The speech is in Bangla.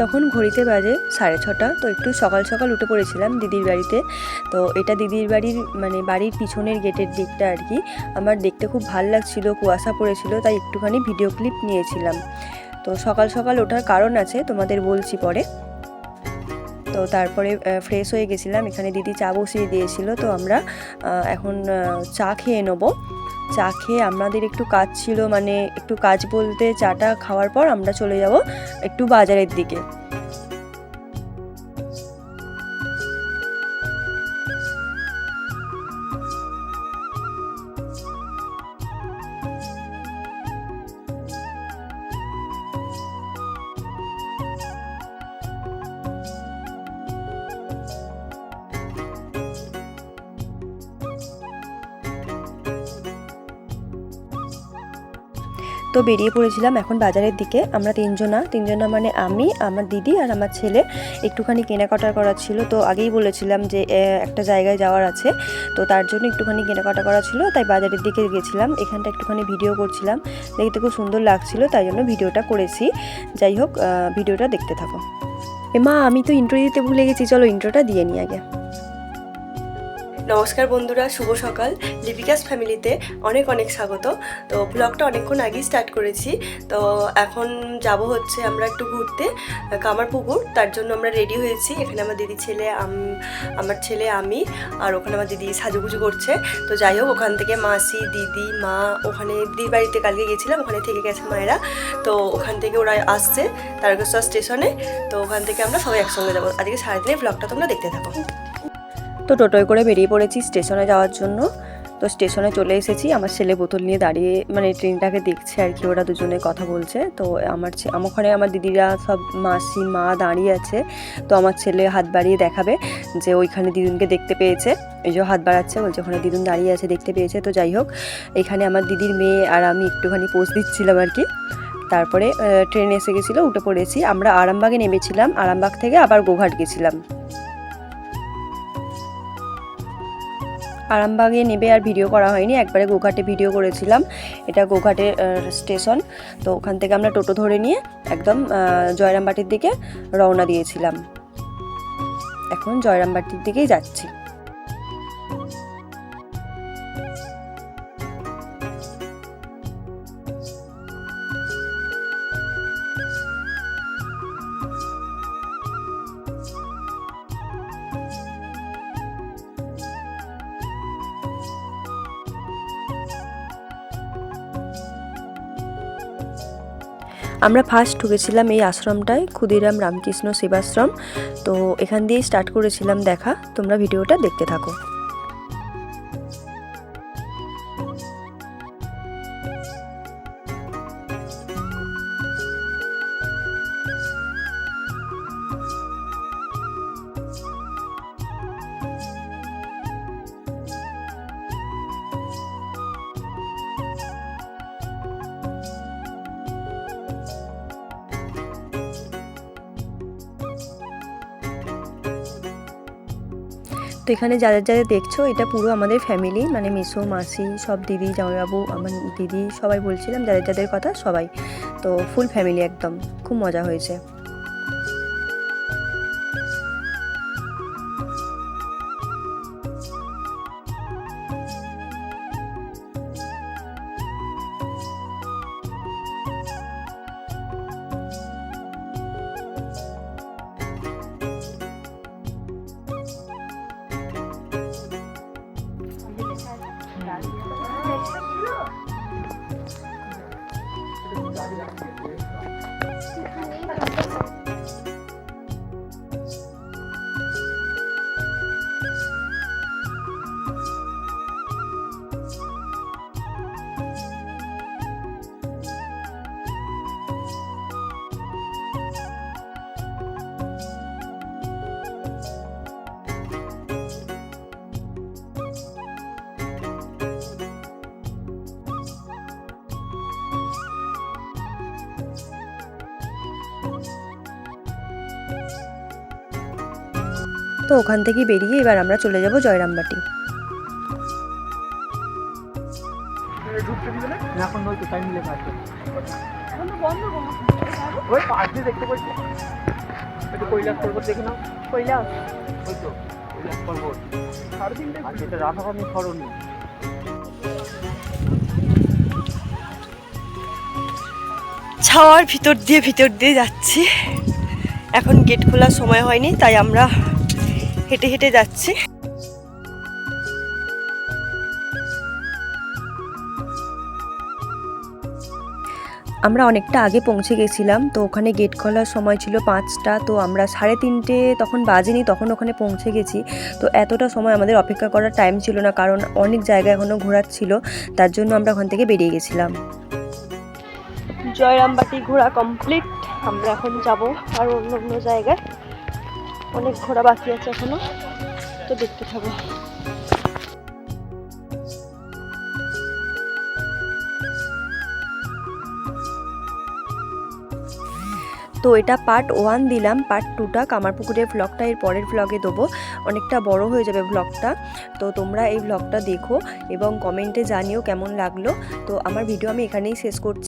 তখন ঘড়িতে বাজে সাড়ে ছটা, তো একটু সকাল সকাল উঠে পড়েছিলাম দিদির বাড়িতে। তো এটা দিদির বাড়ির মানে বাড়ির পিছনের গেটের দিকটা আর কি। আমার দেখতে খুব ভালো লাগছিল, কুয়াশা পড়েছিল, তাই একটুখানি ভিডিও ক্লিপ নিয়েছিলাম। তো সকাল সকাল ওঠার কারণ আছে, তোমাদের বলছি পরে। তো তারপরে ফ্রেশ হয়ে গেছিলাম, এখানে দিদি চা বসিয়ে দিয়েছিল, তো আমরা এখন চা খেয়ে নেব। চা খেয়ে আমাদের একটু কাজ ছিল মানে একটু কাজ বলতে চাটা খাওয়ার পর আমরা চলে যাব একটু বাজারের দিকে। তো বেরিয়ে পড়েছিলাম এখন বাজারের দিকে। আমরা তিনজনা তিনজনা মানে আমি, আমার দিদি আর আমার ছেলে। একটুখানি কেনাকাটা করার ছিল। তো আগেই বলেছিলাম যে একটা জায়গায় যাওয়ার আছে। তো তার জন্য একটুখানি কেনাকাটা করা ছিল, তাই বাজারের দিকে গেছিলাম। এখানটা একটুখানি ভিডিও করছিলাম। দেখতে খুব সুন্দর লাগছিল, তাই জন্য ভিডিওটা করেছি। যাই হোক ভিডিওটা দেখতে থাকো। এমা আমি তো ইন্ট্রো দিতে ভুলে গেছি। চলো ইন্ট্রোটা দিয়ে নিই আগে। নমস্কার বন্ধুরা, শুভ সকাল। লিপিকাস ফ্যামিলিতে অনেক অনেক স্বাগত। তো ব্লগটা অনেকক্ষণ আগেই স্টার্ট করেছি। তো এখন যাব হচ্ছে আমরা একটু ঘুরতে কামার পুকুর তার জন্য আমরা রেডি হয়েছি। এখানে আমার দিদি ছেলে, আম- আমার ছেলে আমি, আর ওখানে আমার দিদি সাজুগুজু করছে। তো যাই হোক, ওখান থেকে মাসি, দিদি, মা, ওখানে দিদির বাড়িতে কালকে গেছিলাম ওখানে থেকে গেছে মায়েরা। তো ওখান থেকে ওরা আসছে তারকেশ্বর স্টেশনে। তো ওখান থেকে আমরা সবাই একসঙ্গে যাব। আজকে সারাদিনের ব্লগটা তোমরা দেখতে থাকো। তো টোটোয় করে বেরিয়ে পড়েছি স্টেশনে যাওয়ার জন্য। তো স্টেশনে চলে এসেছি, আমার ছেলে বোতল নিয়ে দাঁড়িয়ে মানে ট্রেনটাকে দেখছে আর কি, ওরা দুজনে কথা বলছে। তো আমার আমার ওখানে আমার দিদিরা সব মাসি, মা দাঁড়িয়ে আছে। তো আমার ছেলে হাত বাড়িয়ে দেখাবে যে ওইখানে দিদুনকে দেখতে পেয়েছে। এই যে হাত বাড়াচ্ছে, বলছে ওখানে দিদুন দাঁড়িয়ে আছে, দেখতে পেয়েছে। তো যাই হোক, এখানে আমার দিদির মেয়ে আর আমি একটুখানি পোজ দিচ্ছিলাম আর কি। তারপরে ট্রেন এসে গেছিল, উঠে পড়েছি। আমরা আরামবাগে নেমেছিলাম, আরামবাগ থেকে আবার গোঘাট গেছিলাম। আরামবাগে নেবে আর ভিডিও করা হয়নি, একবারে গোঘাটে ভিডিও করেছিলাম। এটা গোঘাটের স্টেশন। তো ওখান থেকে আমরা টোটো ধরে নিয়ে একদম জয়রামবাটির দিকে রওনা দিয়েছিলাম। এখন জয়রামবাটির দিকেই যাচ্ছি। আমরা ফার্স্ট ঢুকেছিলাম এই আশ্রমটায়, ক্ষুদিরাম রামকৃষ্ণ সেবাশ্রম। তো এখান দিয়েই স্টার্ট করেছিলাম দেখা। তোমরা ভিডিওটা দেখতে থাকো। তো এখানে যাদের যাদের দেখছ, এটা পুরো আমাদের ফ্যামিলি মানে মিসো মাসি, সব দিদি, জামাইবাবু, আমার দিদি, সবাই বলছিলাম যাদের যাদের কথা, সবাই। তো ফুল ফ্যামিলি একদম, খুব মজা হয়েছে। তো ওখান থেকে বেরিয়ে এবার আমরা চলে যাব জয়রামবাটি। ছাওয়ার ভিতর দিয়ে ভিতর দিয়ে যাচ্ছি। এখন গেট খোলার সময় হয়নি, তাই আমরা হেঁটে হেঁটে যাচ্ছি। আমরা অনেকটা আগে পৌঁছে গেছিলাম তো ওখানে গেট খোলার সময় ছিল পাঁচটা তো আমরা সাড়ে তিনটে তখন বাজেনি তখন ওখানে পৌঁছে গেছি। তো এতটা সময় আমাদের অপেক্ষা করার টাইম ছিল না কারণ অনেক জায়গা এখনও ঘোরার ছিল তার জন্য আমরা ওখান থেকে বেরিয়ে গেছিলাম। জয়রামবাটি ঘোরা কমপ্লিট আমরা এখন যাব আর অন্য অন্য জায়গায়। অনেক ঘোরা বাকি আছে এখনও, তো দেখতে থাকো। তো এটা পার্ট ওয়ান দিলাম পার্ট টুটা কামারপুকুরের ভ্লগটা এর পরের ভ্লগে দেবো। অনেকটা বড় হয়ে যাবে ভ্লগটা তো তোমরা এই ভ্লগটা দেখো এবং কমেন্টে জানিও কেমন লাগল। তো আমার ভিডিও আমি এখানেই শেষ করছি।